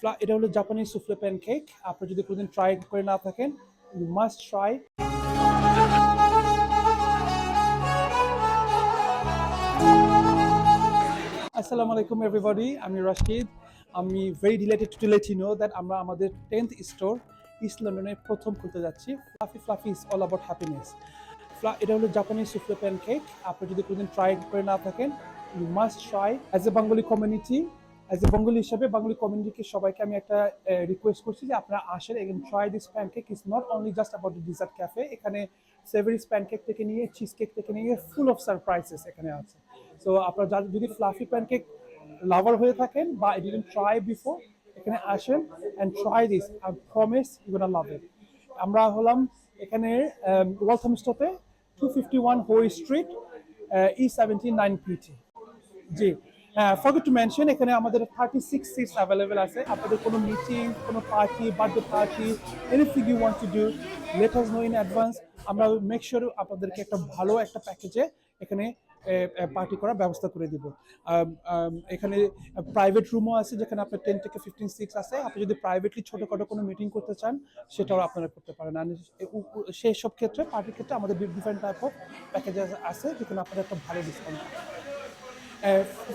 ফ্লা- এটা হলো জাপানি সুফলে প্যানকেক আপনি যদি কোনোদিন ট্রাই করে না থাকেন ইউ মাস্ট ট্রাই আসসালামু আলাইকুম এভরিবডি আমি রাশিদ। আমি very delighted to let you know that আমরা আমাদের টেন্থ স্টোর ইস্ট লন্ডনে প্রথম খুলতে যাচ্ছি। Fluffy Fluffy is all about happiness ফ্লা এটা হলো জাপানি সুফলে প্যানকেক আপনি যদি কোনোদিন ট্রাই করে না থাকেন you must try as a Bengali community as a Bengali হিসাবে বেঙ্গলি কমিউনিটিকে সবাইকে আমি একটা রিকোয়েস্ট করছি যে আপনারা আসেন again try this pancake is not only just about the dessert cafe এখানে সেভারিস প্যানকেক থেকে নিয়ে চিজ কেক থেকে নিয়ে ফুল অফ সারপ্রাইজেস এখানে আছে। সো আপনারা যারা- যদি ফ্লাফি প্যানকেক লাভার হয়ে থাকেন বা ডিডেন্ট ট্রাই বিফোর এখানে আসেন and try this I promise you gonna love it আমরা হলাম এখানে ওয়েলথাম স্টোতে two fifty one Hoe street E seventy nine PT G. Forget to mention এখানে আমাদের থার্টি সিক্স সিটস অ্যাভেলেবেল আছে। আপনাদের কোনো মিটিং কোনো party birthday party anything you want to do let us know in advance আমরা make sure আপনাদেরকে একটা ভালো একটা প্যাকেজে এখানে পার্টি করার ব্যবস্থা করে দিব। এখানে প্রাইভেট রুমও আছে যেখানে আপনার টেন থেকে ফিফটিন সিক্স আছে। আপনি যদি প্রাইভেটলি ছোটোখাটো কোনো মিটিং করতে চান, সেটাও আপনারা করতে পারেন। আর সেই সব ক্ষেত্রে পার্টির ক্ষেত্রে আমাদের ডিফারেন্ট টাইপ অফ প্যাকেজেস আছে যেখানে আপনাদের একটা ভালো discount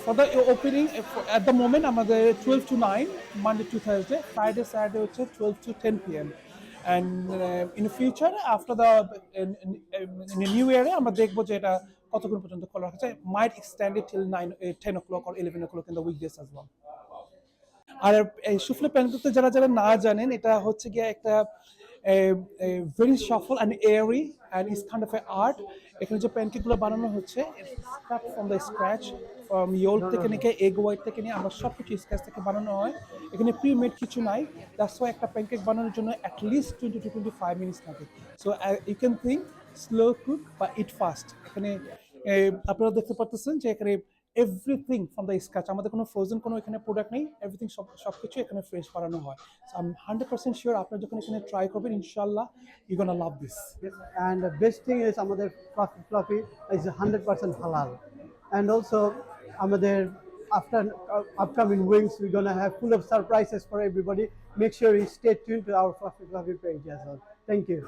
for the opening at the moment আমাদের twelve to nine Monday to Thursday Friday Saturday হচ্ছে twelve to ten P M and in future after the new ইয়ারে আমরা দেখব যে এটা কতক্ষণ পর্যন্ত খোলা রাখা যায়। Might extended till nine ten o'clock or eleven o'clock in the weekdays as well আর, এই সুফলে প্যান করতে যারা যারা না জানেন, এটা হচ্ছে গিয়ে একটা very soft and airy and is kind of a art এখানে যে প্যানকেকগুলো বানানো হচ্ছে from the scratch from yolk থেকে নিয়ে এগ হোয়াইট থেকে নিয়ে আমরা সব কিছু স্ক্র্যাচ থেকে বানানো হয়। এখানে প্রি মেড কিছু নাই দ্যাটস ওয়াই একটা প্যানকেক বানানোর জন্য at least twenty two twenty five minutes লাগে। So you can think slow cook বা ইট ফাস্ট এখানে আপনারা দেখতে পাচ্ছেন যে এখানে এভরিথিং ফ্রম দ্য আমাদের কোনো ফ্রোজেন কোনো এখানে প্রোডাক্ট নেই এভরিথিং সব সব কিছু এখানে ফ্রেশ করানো হয়। আমি হান্ড্রেড পার্সেন্ট শিওর আপনার যখন এখানে ট্রাই করবেন ইনশাল্লাহ you gonna love this and best thing is আমাদের Fluffy Fluffy is hundred percent halal and also আমাদের after upcoming wings we gonna have full of surprises for everybody make sure you stay to our Fluffy Fluffy page as all thank you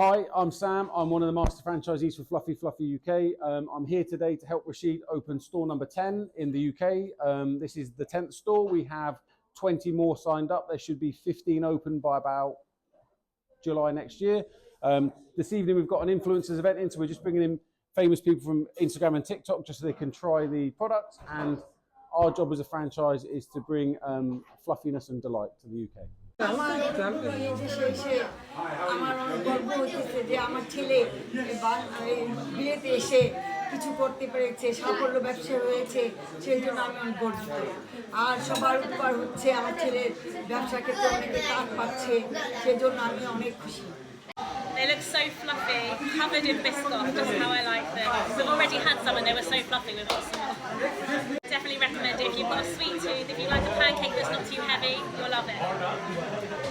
Hi, I'm Sam. I'm one of the master franchisees for Fluffy Fluffy UK. Um, I'm here today to help Rashid open store number 10 in the UK. Um, this is the 10th store. We have 20 more signed up. There should be 15 open by about July next year. Um, this evening, we've got an influencers event in, so we're just bringing in famous people from Instagram and TikTok just so they can try the products. And our job as a franchise is to bring um, fluffiness and delight to the UK. আমার অনেক গর্ব হইতেছে যে আমার ছেলে বিয়েতে এসে কিছু করতে পেরেছে সাফল্য ব্যবসা রয়েছে সেই জন্য আমি অনেক গর্বিত। আর সবার উপকার হচ্ছে আমার ছেলের ব্যবসা ক্ষেত্রে অনেকে কাজ পাচ্ছে সেজন্য আমি অনেক খুশি। They look so fluffy, covered in biscuit, just how I like them. We've already had some and they were so fluffy, some more. Definitely recommend it if you've got a sweet tooth, if you like a pancake that's not too heavy, you'll love it.